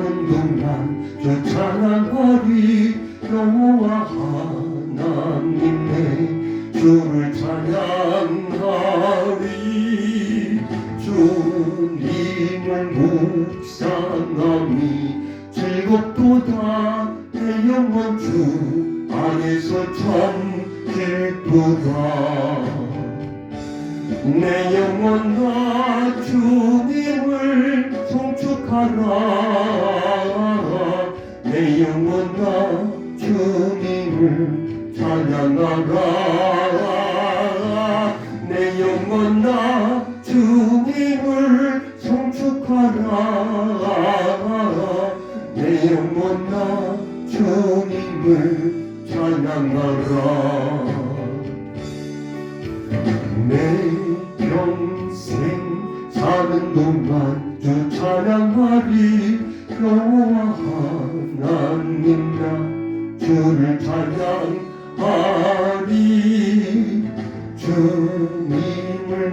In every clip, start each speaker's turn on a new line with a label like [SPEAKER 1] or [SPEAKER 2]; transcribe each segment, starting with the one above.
[SPEAKER 1] 나는 반란 쫓아난 어리 여호와 하나님의 주를 찬양하리. 주님을 묵상함이 즐겁도다. 내 영원 주 안에서 참 기쁘다. 내 영혼아 주님을 송축하라 내 영혼아 주님을 찬양하라 내 영혼아 주님을 송축하라 내 영혼아 주님을 찬양하라. 내 찬양하리 주님을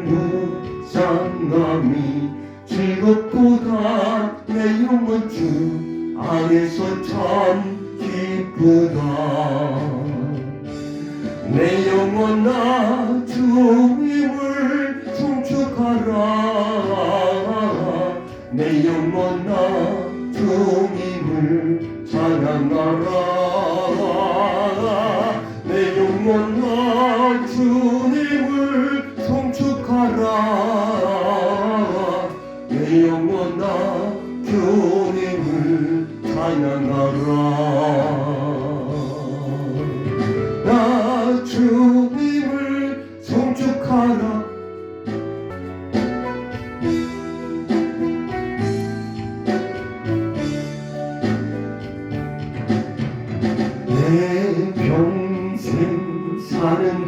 [SPEAKER 1] 묵상함이 즐겁도다 내 영혼 주 안에서 참 기쁘다. 내 영혼아 주님을 송축하라. 내 영혼아 주님을 찬양하라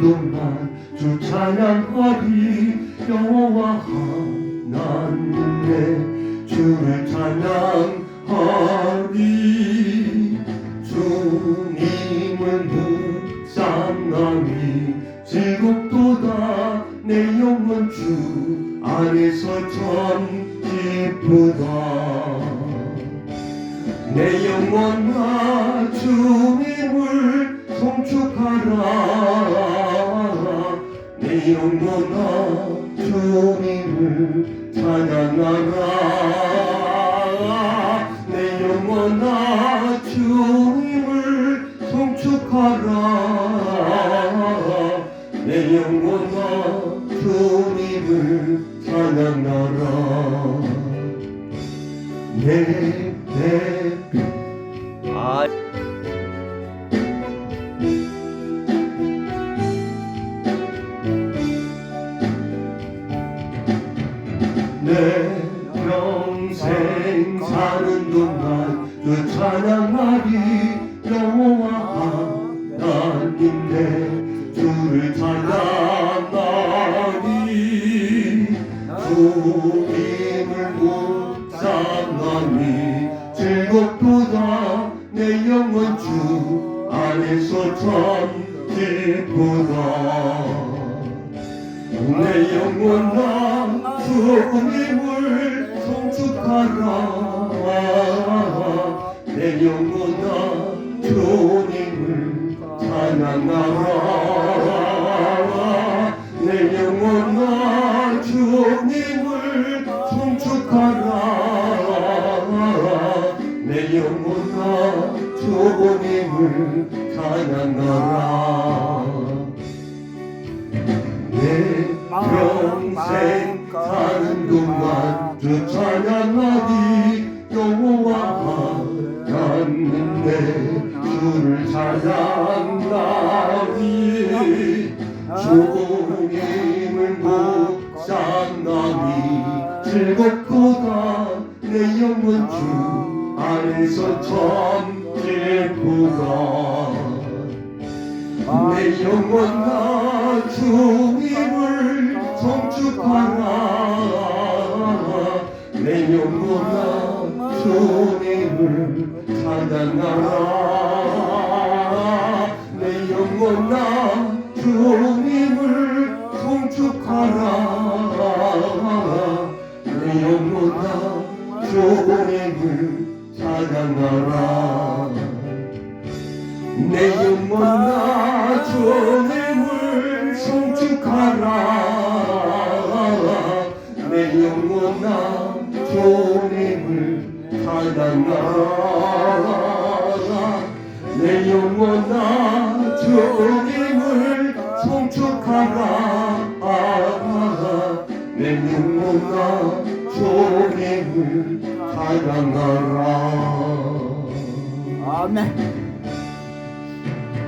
[SPEAKER 1] 동안 주 찬양하리 여호와 하나님 내 주를 찬양하리 주님을 묵상함이 즐겁도다 내 영혼 주 안에서 참 기쁘다. 내 영혼아 주님을 송축하라. 내 영혼아 주님을 찬양하라. 내 영혼아 주님을 송축하라. 내 영혼아 주님을 찬양하라. 내대 동안 그 찬양하리 여호와 하나님 내 주를 찬양하리. 주님을 묵상하니 즐겁도다. 내 영혼 주 안에서 참 기쁘다. 내 영혼아 주님을 송축하라 내 영혼아 주님을 찬양하라 내 영혼아 주님을 송축하라 내 영혼아 주님을 찬양하라 내 평생 사는 동안 주 찬양하리 찬양하리 주님을 묵상하니 즐겁도다 내 영혼 주 안에서 참 기쁘다 내 영혼아 주님을 송축하라. 내 영혼아 주님을 찬양하라 내 영혼아 주님을 송축하라. 내 영혼아 주님을 찬양하라. 내 영혼아 주님을 송축하라. 내 영혼아 주님을 찬양하라.
[SPEAKER 2] 아멘